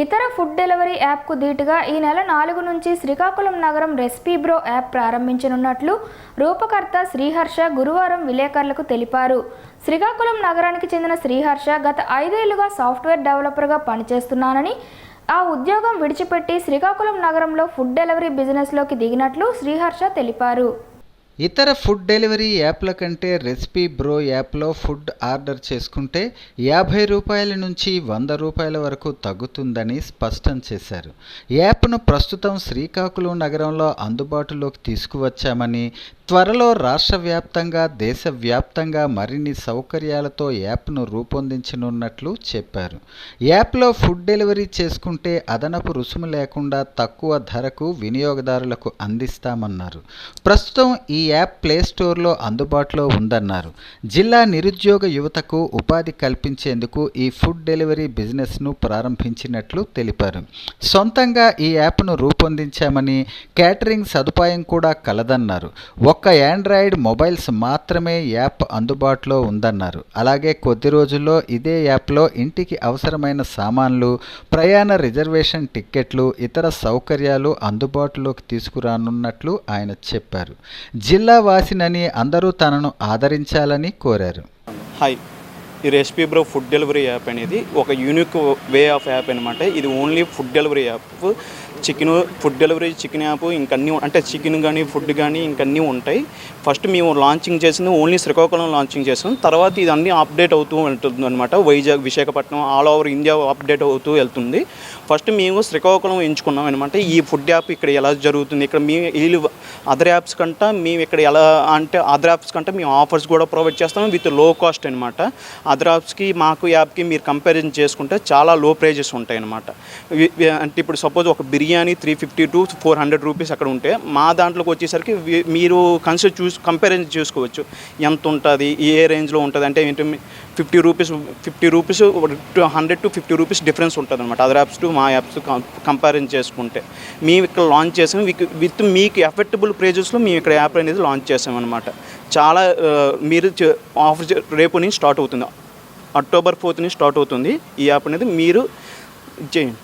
ఇతర food delivery యాప్కు ధీటుగా ఈ నెల నాలుగు నుంచి శ్రీకాకుళం నగరం రెసిపీ బ్రో యాప్ ప్రారంభించనున్నట్లు రూపకర్త శ్రీహర్ష గురువారం విలేకరులకు తెలిపారు. శ్రీకాకుళం నగరానికి చెందిన శ్రీహర్ష గత ఐదేళ్ళుగా సాఫ్ట్వేర్ డెవలపర్గా పనిచేస్తున్నానని ఆ ఉద్యోగం విడిచిపెట్టి శ్రీకాకుళం నగరంలో ఫుడ్ డెలివరీ బిజినెస్లోకి దిగినట్లు శ్రీహర్ష తెలిపారు. ఇతర ఫుడ్ డెలివరీ యాప్ల కంటే రెసిపీ బ్రో యాప్లో ఫుడ్ ఆర్డర్ చేసుకుంటే యాభై రూపాయల నుంచి వంద రూపాయల వరకు తగ్గుతుందని స్పష్టం చేశారు. యాప్ను ప్రస్తుతం శ్రీకాకుళం నగరంలో అందుబాటులోకి తీసుకువచ్చామని త్వరలో రాష్ట్ర వ్యాప్తంగా దేశవ్యాప్తంగా మరిన్ని సౌకర్యాలతో యాప్ను రూపొందించనున్నట్లు చెప్పారు. యాప్లో ఫుడ్ డెలివరీ చేసుకుంటే అదనపు రుసుము లేకుండా తక్కువ ధరకు వినియోగదారులకు అందిస్తామన్నారు. ప్రస్తుతం ఈ యాప్ ప్లే స్టోర్లో అందుబాటులో ఉందన్నారు. జిల్లా నిరుద్యోగ యువతకు ఉపాధి కల్పించేందుకు ఈ ఫుడ్ డెలివరీ బిజినెస్ను ప్రారంభించినట్లు తెలిపారు. సొంతంగా ఈ యాప్ను రూపొందించామని క్యాటరింగ్ సదుపాయం కూడా కలదన్నారు. ఒక్క యాండ్రాయిడ్ మొబైల్స్ మాత్రమే యాప్ అందుబాటులో ఉందన్నారు. అలాగే కొద్ది రోజుల్లో ఇదే యాప్లో ఇంటికి అవసరమైన సామాన్లు ప్రయాణ రిజర్వేషన్ టిక్కెట్లు ఇతర సౌకర్యాలు అందుబాటులోకి తీసుకురానున్నట్లు ఆయన చెప్పారు. జిల్లా వాసినని అందరూ తనను ఆదరించాలని కోరారు. హాయ్ ఈ recipe bro food delivery app అనేది ఒక యూనిక్ వే ఆఫ్ యాప్ అనమాట ఇది only food delivery app. Chicken food delivery chicken app ఇంకన్నీ అంటే చికెన్ కానీ ఫుడ్ కానీ ఇంకన్నీ ఉంటాయి. ఫస్ట్ మేము లాంచింగ్ చేసింది ఓన్లీ శ్రీకాకుళం లాంచింగ్ చేసాం. తర్వాత ఇది అన్నీ అప్డేట్ అవుతూ వెళ్తుంది అనమాట Vizag Visakhapatnam all over India update అవుతూ వెళ్తుంది. ఫస్ట్ మేము శ్రీకాకుళం ఎంచుకున్నాం అనమాట ఈ ఫుడ్ యాప్ ఇక్కడ ఎలా జరుగుతుంది ఇక్కడ మేము వీళ్ళు అదర్ యాప్స్ కంటే మేము ఇక్కడ ఎలా అంటే అదర్ యాప్స్ కంటే మేము ఆఫర్స్ కూడా ప్రొవైడ్ చేస్తాం విత్లో కాస్ట్ అనమాట అదర్ మాకు యాప్కి మీరు కంపారిజన్ చేసుకుంటే చాలా లో ప్రైజెస్ ఉంటాయి అనమాట అంటే ఇప్పుడు సపోజ్ ఒక biryani three fifty to four hundred rupees అక్కడ ఉంటే మా దాంట్లోకి వచ్చేసరికి మీరు కన్సిడర్ చూసి కంపారిజన్ చేసుకోవచ్చు. ఎంత ఉంటుంది ఏ రేంజ్లో ఉంటుంది అంటే ఏంటి fifty rupees fifty rupees hundred to fifty rupees difference ఉంటుంది అనమాట అదర్ యాప్స్ టు మా యాప్స్ కంపారిజన్ చేసుకుంటే. మేము ఇక్కడ లాంచ్ చేసాం విత్- విత్ మీకు ఎఫెక్టబుల్ ప్రైజెస్లో మేము ఇక్కడ యాప్ అనేది లాంచ్ చేసామన్నమాట. చాలా మీరు చే- ఆఫర్ రేపు నుంచి స్టార్ట్ అవుతుంది. అక్టోబర్ ఫోర్త్ నుంచి స్టార్ట్ అవుతుంది. ఈ యాప్ అనేది మీరు చేయండి.